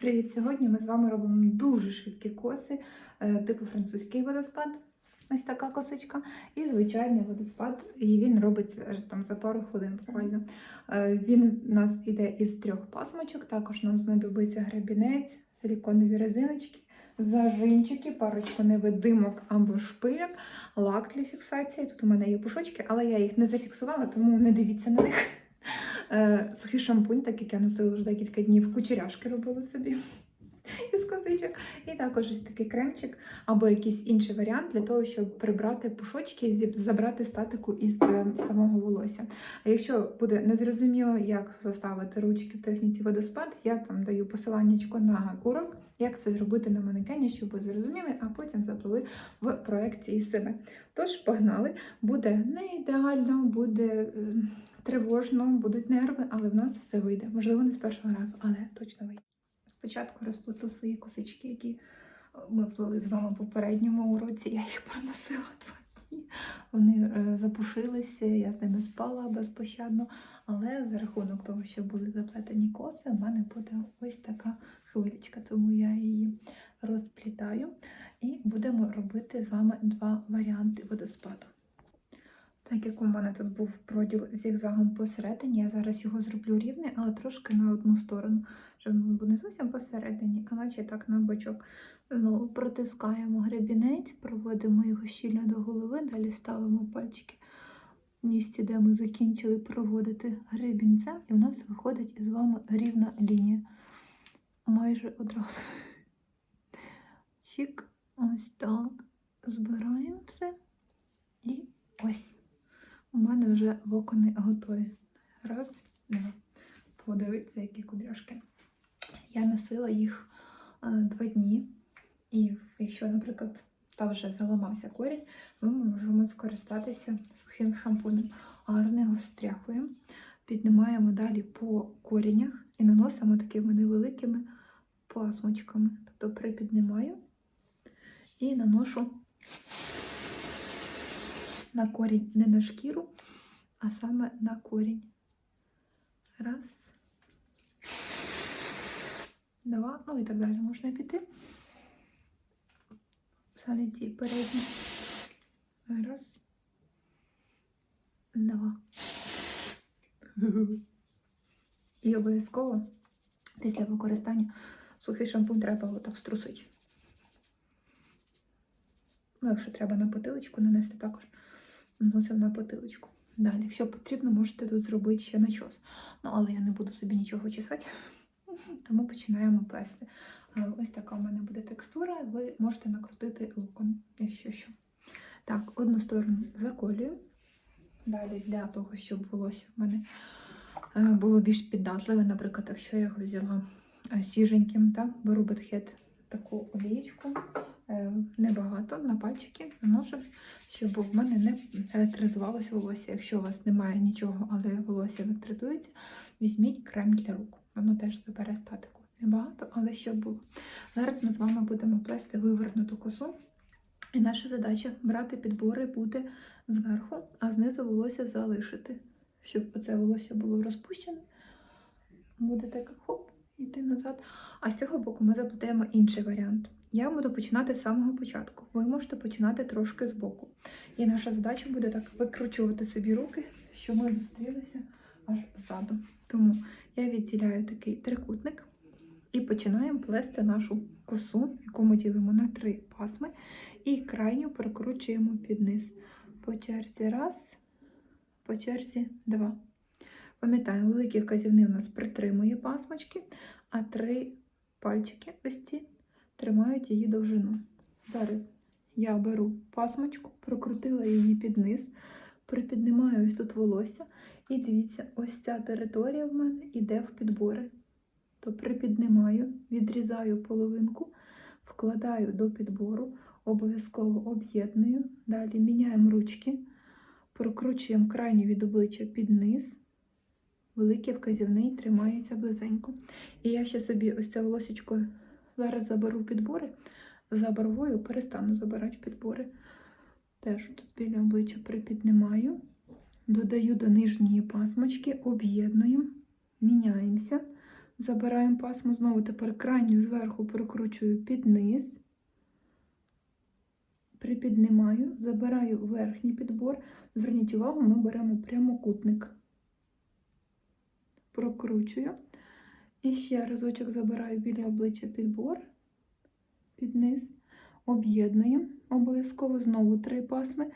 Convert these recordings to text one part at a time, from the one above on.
Привіт! Сьогодні ми з вами робимо дуже швидкі коси, е, типу французький водоспад. Ось така косичка, і звичайний водоспад, і він робиться там за пару хвилин буквально. Е, Він у нас іде із трьох пасмочок, також нам знадобиться гребінець, силіконові резиночки, зажимчики, парочку невидимок або шпильок, лак для фіксації. Тут у мене є пушочки, але я їх не зафіксувала, тому не дивіться на них. Е, Сухий шампунь, так як я носила вже декілька днів, кучеряшки робила собі із косичок. І також ось такий кремчик або якийсь інший варіант для того, щоб прибрати пушочки і забрати статику із е, самого волосся. А якщо буде незрозуміло, як заставити ручки в техніці водоспад, я там даю посиланнячко на урок, як це зробити на манекені, щоб ви зрозуміли, а потім заплели в проекції себе. Тож погнали, буде не ідеально, буде е, тривожно, будуть нерви, але в нас все вийде. Можливо, не з першого разу, але точно вийде. Спочатку розплету свої косички, які ми вплели з вами в попередньому уроці. Я їх проносила два дні. Вони е, запушилися, я з ними спала безпощадно. Але за рахунок того, що були заплетені коси, в мене буде ось така хвилечка, тому я її розплітаю. І будемо робити з вами два варіанти водоспаду. Так як у мене тут був проділ зігзагом посередині, я зараз його зроблю рівний, але трошки на одну сторону, щоб він був не зовсім посередині, а наче так на бочок. Знову протискаємо гребінець, проводимо його щільно до голови, далі ставимо пальчики в місці, де ми закінчили проводити гребінцем, і в нас виходить із вами рівна лінія. Майже одразу. Чік, ось так. Збираємо все. І ось. У мене вже локони готові. Раз, два. Подивіться, які кудряшки. Я носила їх е, два дні. І якщо, наприклад, там вже заламався корінь, ми можемо скористатися сухим шампунем. Гарно його встряхуємо, піднімаємо далі по корінях і наносимо такими невеликими пасмочками. Тобто припіднімаю і наношу на корінь, не на шкіру, а саме на корінь. Раз. Два. Ну і так далі можна піти. Самі ті передні. Раз. Два. І обов'язково після використання сухий шампунь треба отак струсити. Ну, якщо треба на потилочку нанести, також наносимо на потилочку. Далі, якщо потрібно, можете тут зробити ще начос. Ну, але я не буду собі нічого чесати, тому починаємо плести. Е, Ось така в мене буде текстура. Ви можете накрутити луком, якщо що. Так, одну сторону заколюю. Далі для того, щоб волосся в мене е, було більш піддатливе. Наприклад, якщо я його взяла е, свіженьким, так, беру бетхет таку олієчку, е, небагато на пальчики наношу, щоб в мене не електризувалося волосся. Якщо у вас немає нічого, але волосся електризується, візьміть крем для рук. Воно теж забере статику. Небагато, але щоб було. Зараз ми з вами будемо плести вивернуту косу. І наша задача брати підбори буде зверху, а знизу волосся залишити. Щоб оце волосся було розпущене. Буде так хоп, іти назад. А з цього боку ми заплетаємо інший варіант. Я буду починати з самого початку. Ви можете починати трошки з боку. І наша задача буде так викручувати собі руки, щоб ми зустрілися аж ззаду. Тому я відділяю такий трикутник і починаємо плести нашу косу, яку ми ділимо на три пасми, і крайню прокручуємо під низ. По черзі раз, по черзі два. Пам'ятаємо, великий вказівний у нас притримує пасмочки, а три пальчики ось ці тримають її довжину. Зараз я беру пасмочку, прокрутила її під низ, припіднімаю ось тут волосся. І дивіться, ось ця територія в мене йде в підбори. То припіднімаю, відрізаю половинку, вкладаю до підбору, обов'язково об'єдную. Далі міняємо ручки, прокручуємо крайню від обличчя під низ. Великий вказівний тримається близенько. І я ще собі ось це волосечко зараз заберу підбори, за барвою перестану забирати підбори. Теж тут біля обличчя припіднімаю, додаю до нижньої пасмочки, об'єднуємо, міняємося, Забираємо пасму знову тепер крайню зверху прокручую під низ. Припіднімаю, забираю верхній підбор. Зверніть увагу, ми беремо прямокутник. Прокручую. І ще разочок забираю біля обличчя підбор, під низ. Об'єднуємо. Обов'язково знову три пасми.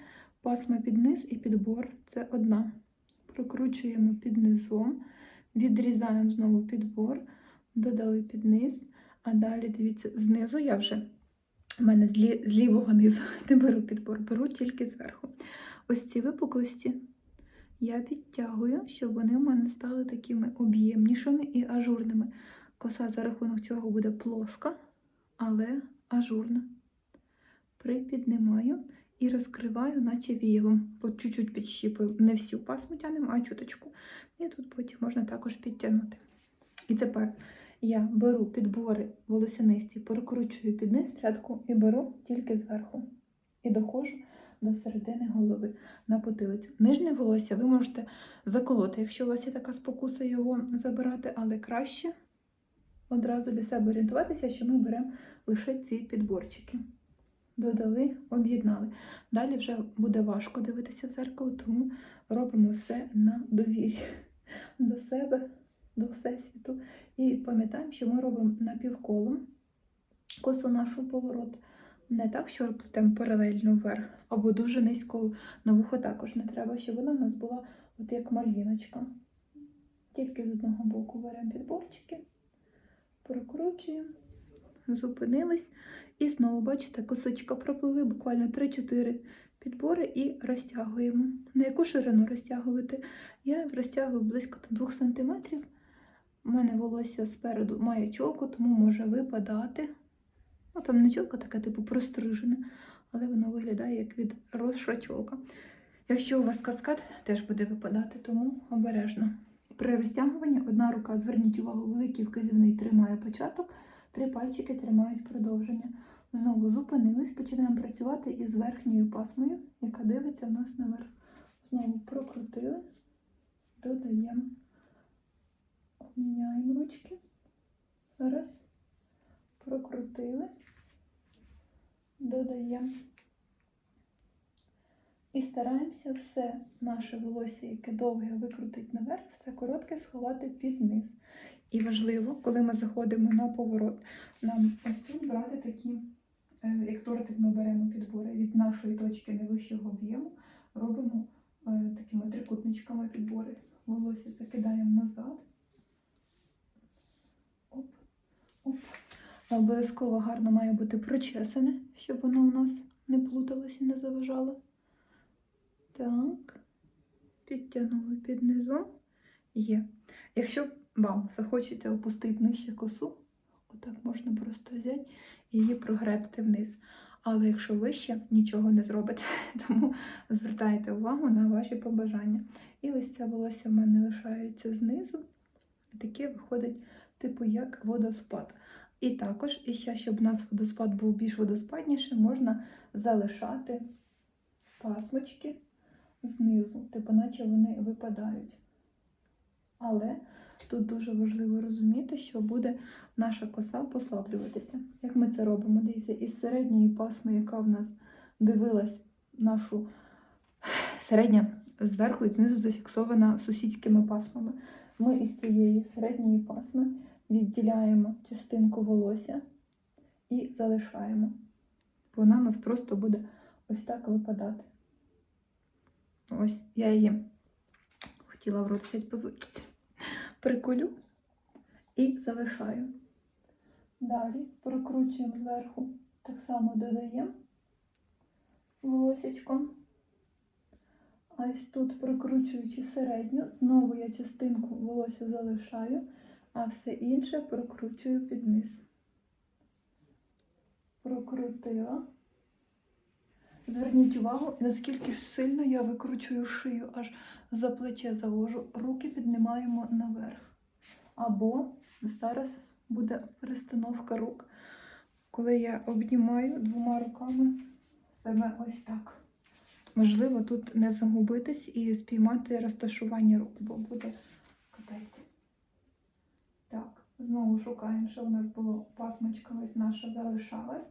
Пасма під низ і підбор це одна. Прокручуємо під низом, відрізаємо знову підбор, додали під низ, а далі дивіться, знизу я вже у мене з, лі, з лівого низу не беру підбор, беру тільки зверху. Ось ці випуклості я підтягую, щоб вони у мене стали такими об'ємнішими і ажурними. Коса за рахунок цього буде плоска, але ажурна. Припіднімаю і розкриваю, наче віялом. По чуть-чуть підщіпую. Не всю пасму тянемо, а чуточку. І тут потім можна також підтягнути. І тепер я беру підбори волосянисті, перекручую під низ прядку і беру тільки зверху. І доходжу до середини голови на потилицю. Нижнє волосся ви можете заколоти, якщо у вас є така спокуса його забирати, але краще одразу для себе орієнтуватися, що ми беремо лише ці підборчики. Додали, об'єднали. Далі вже буде важко дивитися в зеркало, тому робимо все на довір'ї до себе, до всесвіту. І пам'ятаємо, що ми робимо напівколом косу нашу поворот. Не так, що плетемо паралельно вверх, або дуже низько на вухо також не треба, щоб вона в нас була от як маліночка. Тільки з одного боку беремо підборчики, прокручуємо, зупинились. І знову, бачите, косичка проплили буквально 3-4 підбори і розтягуємо. На яку ширину розтягувати? Я розтягую близько 2 см. У мене волосся спереду має чолку, тому може випадати. Ну, там не чолка така, типу, прострижена, але воно виглядає як від розша чолка. Якщо у вас каскад, теж буде випадати, тому обережно. При розтягуванні одна рука, зверніть увагу, великий вказівний тримає початок, три пальчики тримають продовження. Знову зупинились, починаємо працювати із верхньою пасмою, яка дивиться в нас наверх. Знову прокрутили, додаємо, обміняємо ручки. Раз. Прокрутили, додаємо. І стараємося все наше волосся, яке довге викрутить наверх, все коротке сховати під низ. І важливо, коли ми заходимо на поворот, нам ось тут брати такі, е, як тортик ми беремо підбори від нашої точки найвищого об'єму, робимо е, такими трикутничками підбори. Волосся закидаємо назад. Оп, оп. Обов'язково гарно має бути прочесане, щоб воно у нас не плуталося і не заважало. Так, підтягнули під низом. Є. Якщо вам захочете опустити нижче косу, отак можна просто взяти і її прогребти вниз. Але якщо ви ще нічого не зробите, тому звертайте увагу на ваші побажання. І ось це волосся в мене лишається знизу. Таке виходить, типу, як водоспад. І також, і ще, щоб у нас водоспад був більш водоспадніший, можна залишати пасмочки знизу, типу, наче вони випадають. Але тут дуже важливо розуміти, що буде наша коса послаблюватися. Як ми це робимо? Дивіться, із середньої пасми, яка в нас дивилась нашу середня зверху і знизу зафіксована сусідськими пасмами. Ми із цієї середньої пасми відділяємо частинку волосся і залишаємо. Вона у нас просто буде ось так випадати. Ось я її хотіла в рот взяти позичити. Приколю і залишаю. Далі прокручуємо зверху, так само додаємо волосечко. А ось тут, прокручуючи середню, знову я частинку волосся залишаю, а все інше прокручую під низ. Прокрутила. Зверніть увагу, наскільки сильно я викручую шию, аж за плече завожу, руки піднімаємо наверх. Або зараз буде перестановка рук, коли я обнімаю двома руками себе ось так. Важливо тут не загубитись і спіймати розташування рук, бо буде капець. Знову шукаємо, що у нас було пасмочка ось наша залишалась.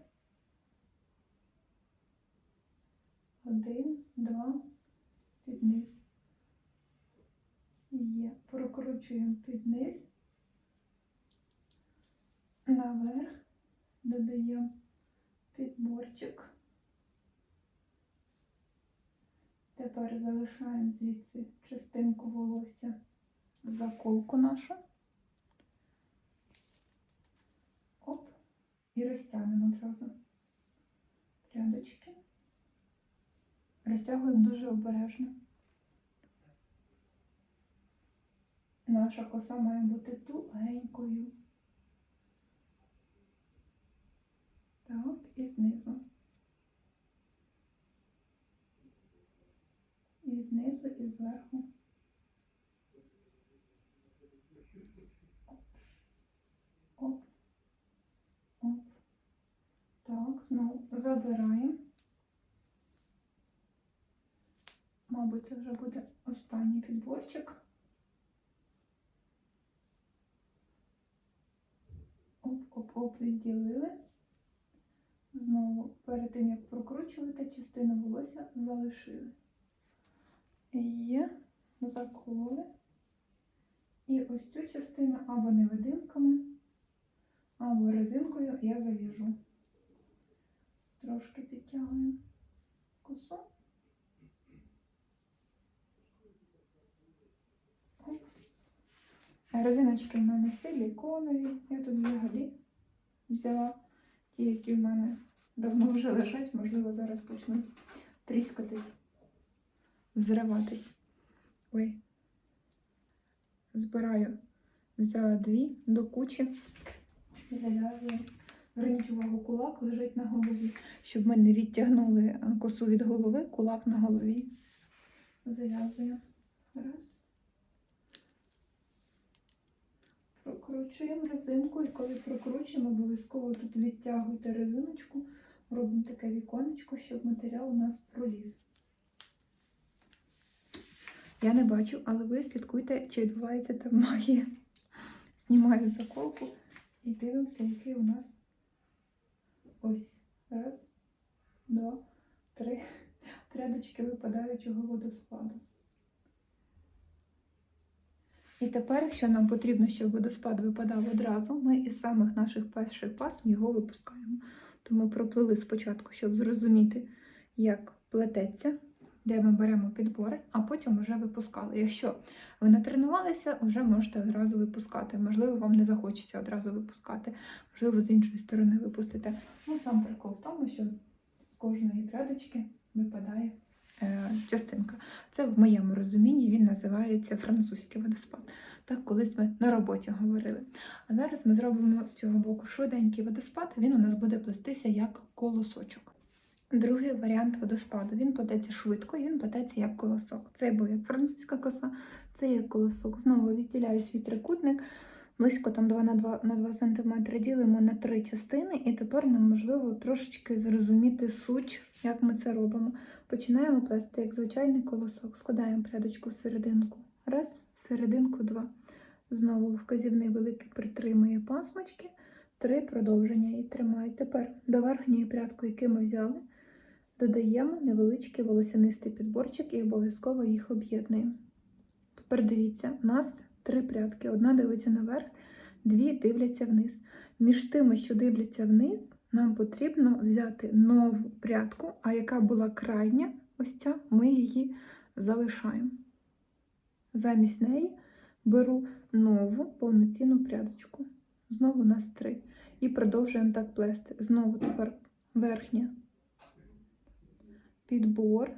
Один, два, під низ. Є. Прокручуємо під низ. Наверх. Додаємо підборчик. Тепер залишаємо звідси частинку волосся заколку нашу. Оп. І розтягнемо одразу прядочки. Розтягуємо дуже обережно. Наша коса має бути тугенькою. Так, і знизу. І знизу, і зверху. Оп. Так, знову забираємо. Мабуть, це вже буде останній підборчик. Оп-оп-оп, відділили. Знову перед тим, як прокручувати, частину волосся залишили. Є, закололи. І ось цю частину або невидимками, або резинкою я зав'яжу. Трошки підтягуємо косу. Оп. Резиночки в мене силіконові. Я тут взагалі взяла ті, які в мене давно вже лежать, можливо, зараз почнуть тріскатись, взриватись. Ой. Збираю, взяла дві до кучі і зав'язую. Зверніть увагу, кулак лежить на голові. Щоб ми не відтягнули е, косу від голови, кулак на голові. Зав'язую. Раз. Прокручуємо резинку, і коли прокручуємо, обов'язково тут відтягуйте резиночку, робимо таке віконечко, щоб матеріал у нас проліз. Я не бачу, але ви слідкуйте, чи відбувається там магія. Знімаю заколку і дивимося, який у нас ось. Раз, два, три. Рядочки випадаючого водоспаду. І тепер, якщо нам потрібно, щоб водоспад випадав одразу, ми із самих наших перших пасм його випускаємо. То ми проплили спочатку, щоб зрозуміти, як плететься, де ми беремо підбори, а потім вже випускали. Якщо ви натренувалися, вже можете одразу випускати. Можливо, вам не захочеться одразу випускати, можливо, з іншої сторони випустите. Ну, сам прикол в тому, що з кожної прядочки випадає е, частинка. Це в моєму розумінні він називається французький водоспад. Так, колись ми на роботі говорили. А зараз ми зробимо з цього боку швиденький водоспад, він у нас буде плестися як колосочок. Другий варіант водоспаду. Він плететься швидко і він плететься як колосок. Це був як французька коса, це як колосок. Знову відділяю свій трикутник, близько там 2 на 2 на 2 см ділимо на три частини, і тепер нам можливо трошечки зрозуміти суть, як ми це робимо. Починаємо плести як звичайний колосок. Складаємо прядочку в серединку. Раз, в серединку два. Знову вказівний великий притримує пасмочки, три продовження і тримають. Тепер до верхньої прядки, яку ми взяли, додаємо невеличкий волосянистий підборчик і обов'язково їх об'єднуємо. Тепер дивіться, у нас три прядки. Одна дивиться наверх, дві дивляться вниз. Між тими, що дивляться вниз, нам потрібно взяти нову прядку, а яка була крайня, ось ця, ми її залишаємо. Замість неї беру нову повноцінну прядочку. Знову у нас три. І продовжуємо так плести. Знову тепер верхня підбор.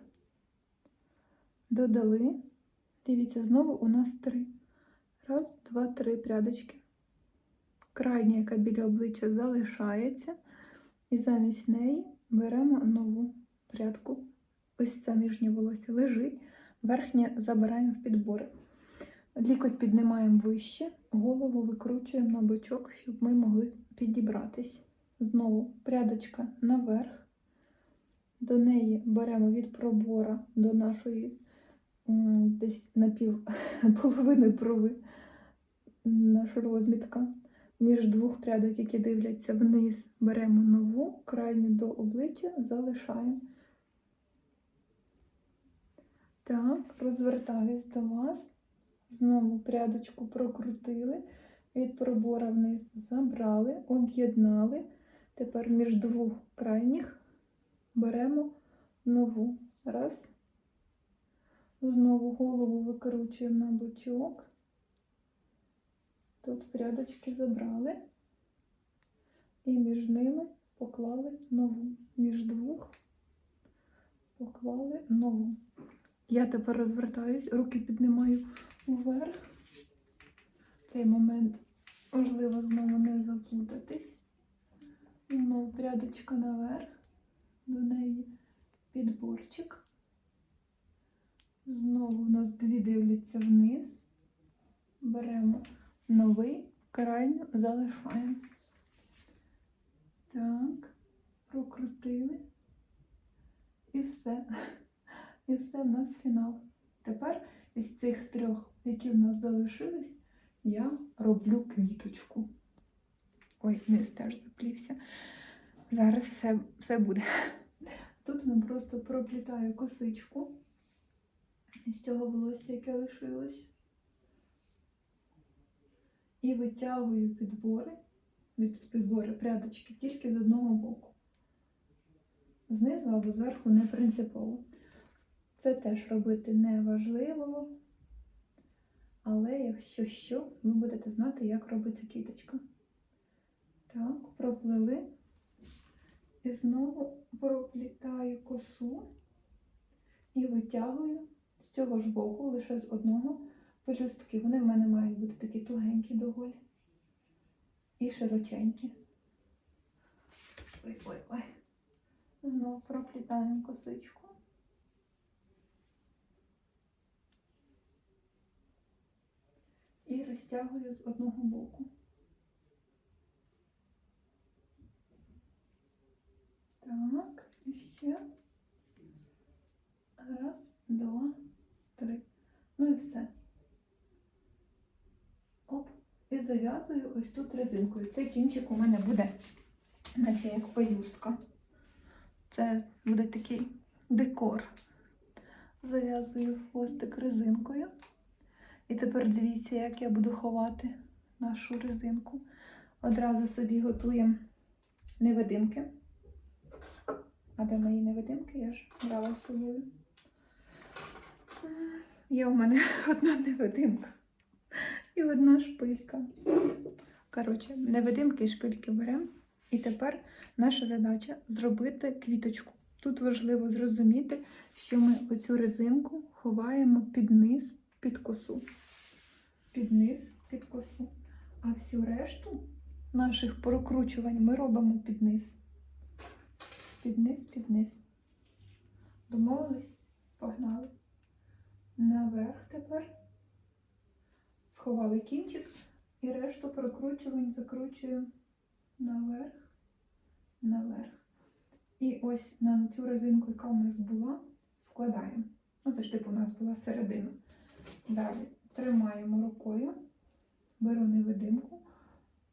Додали. Дивіться, знову у нас три. Раз, два, три прядочки. Крайня, яка біля обличчя залишається. І замість неї беремо нову прядку. Ось це нижнє волосся лежить, верхнє забираємо в підбори. Лікоть піднімаємо вище, голову викручуємо на бочок, щоб ми могли підібратись. Знову прядочка наверх. До неї беремо від пробора до нашої десь на пів половини брови наша розмітка. між двох прядок, які дивляться вниз, беремо нову, крайню до обличчя, залишаємо. Так, розвертаюсь до вас. Знову прядочку прокрутили, від пробора вниз забрали, об'єднали. Тепер між двох крайніх беремо нову. Раз. Знову голову викручуємо на бочок. Тут прядочки забрали. І між ними поклали нову. Між двох поклали нову. Я тепер розвертаюсь, руки піднімаю вверх. Цей момент важливо знову не заплутатись. Знову прядочка наверх, до неї підборчик. Знову у нас дві дивляться вниз. Беремо новий, крайню залишаємо. Так, прокрутили. І все. І все в нас фінал. Тепер із цих трьох, які в нас залишились, я роблю квіточку. Ой, низ теж заплівся. Зараз все, все буде. Тут ми просто проплітаю косичку з цього волосся, яке лишилось. І витягую підбори, від підбори прядочки тільки з одного боку. Знизу або зверху не принципово. Це теж робити не важливо. Але якщо що, ви будете знати, як робиться квіточка. Так, проплели. І знову проплітаю косу і витягую з цього ж боку, лише з одного пелюстки. Вони в мене мають бути такі тугенькі доволі. І широченькі. Ой-ой-ой. Знову проплітаємо косичку. І розтягую з одного боку. Так, і ще. Раз, два, три. Ну і все. Оп. І зав'язую ось тут резинкою. Цей кінчик у мене буде, наче як пелюстка. Це буде такий декор. Зав'язую хвостик резинкою. І тепер дивіться, як я буду ховати нашу резинку. Одразу собі готуємо невидимки. А де мої невидимки? Я ж брала з собою. Є у мене одна невидимка і одна шпилька. Коротше, невидимки і шпильки беремо. І тепер наша задача зробити квіточку. Тут важливо зрозуміти, що ми оцю резинку ховаємо під низ, під косу. Під низ, під косу. А всю решту наших прокручувань ми робимо під низ. Під низ, під низ. Домовились? Погнали. Наверх тепер. Сховали кінчик і решту прокручувань закручуємо наверх, наверх. І ось на цю резинку, яка у нас була, складаємо. Ну, це ж типу у нас була середина. Далі тримаємо рукою, беру невидимку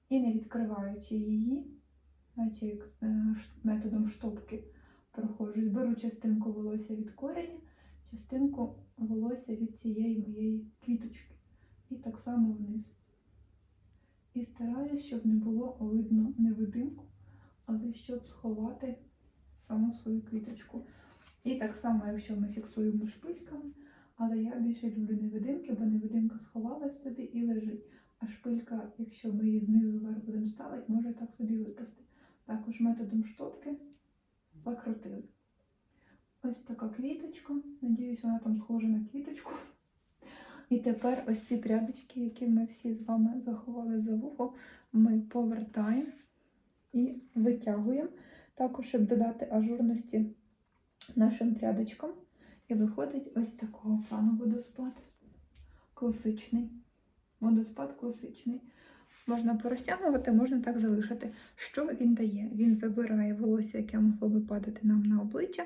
і не відкриваючи її, наче як е, методом штопки проходжусь, беру частинку волосся від кореня, частинку волосся від цієї моєї квіточки. І так само вниз. І стараюсь, щоб не було видно невидимку, але щоб сховати саму свою квіточку. І так само, якщо ми фіксуємо шпильками, але я більше люблю невидимки, бо невидимка сховалась собі і лежить. А шпилька, якщо ми її знизу вверх будемо ставити, може так собі випасти. Також методом штопки закрутили. Ось така квіточка. Надіюсь, вона там схожа на квіточку. І тепер ось ці прядочки, які ми всі з вами заховали за вухо, ми повертаємо і витягуємо, також, щоб додати ажурності нашим прядочкам. І виходить ось такого плану водоспад. Класичний. Водоспад класичний. Можна порозтягувати, можна так залишити. Що він дає? Він забирає волосся, яке могло би падати нам на обличчя,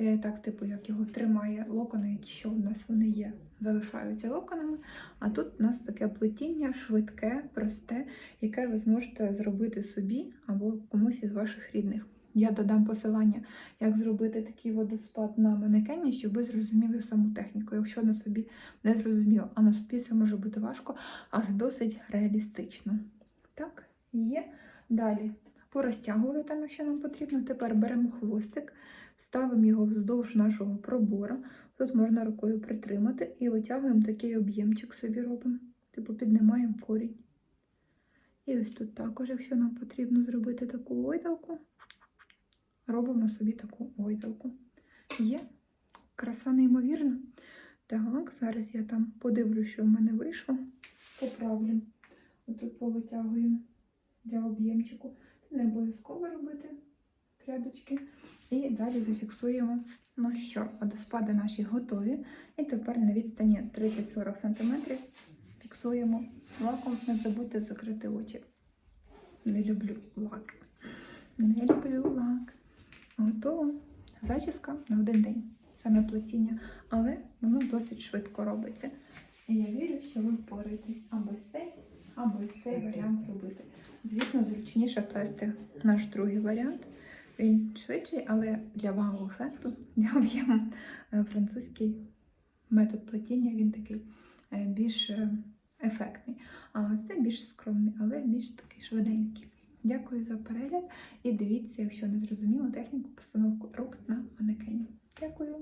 е, так, типу, як його тримає локони, якщо в нас вони є, залишаються локонами. А тут у нас таке плетіння швидке, просте, яке ви зможете зробити собі або комусь із ваших рідних. Я додам посилання, як зробити такий водоспад на манекені, щоб ви зрозуміли саму техніку. Якщо на собі не зрозуміло, а на собі це може бути важко, але досить реалістично. Так, є. Далі порозтягували там, якщо нам потрібно. Тепер беремо хвостик, ставимо його вздовж нашого пробора. Тут можна рукою притримати і витягуємо такий об'ємчик собі робимо. Типу піднімаємо корінь. І ось тут також, якщо нам потрібно зробити таку ойдалку, робимо собі таку ойдалку. Є краса неймовірна. Так, зараз я там подивлюсь, що в мене вийшло. Поправлю. Отут повитягуємо для об'ємчику. Це не обов'язково робити прядочки. І далі зафіксуємо. Ну що, водоспади наші готові. І тепер на відстані 30-40 см фіксуємо лаком. Не забудьте закрити очі. Не люблю лак. Не люблю лак. Готово. Зачіска на один день. Саме плетіння. Але воно досить швидко робиться. І я вірю, що ви впораєтесь або цей, або цей варіант робити. Звісно, зручніше плести наш другий варіант. Він швидший, але для вау-ефекту, для об'єму е, французький метод плетіння він такий е, більш е, ефектний. А це більш скромний, але більш такий швиденький. Дякую за перегляд і дивіться, якщо не зрозуміло, техніку постановку рук на манекені. Дякую.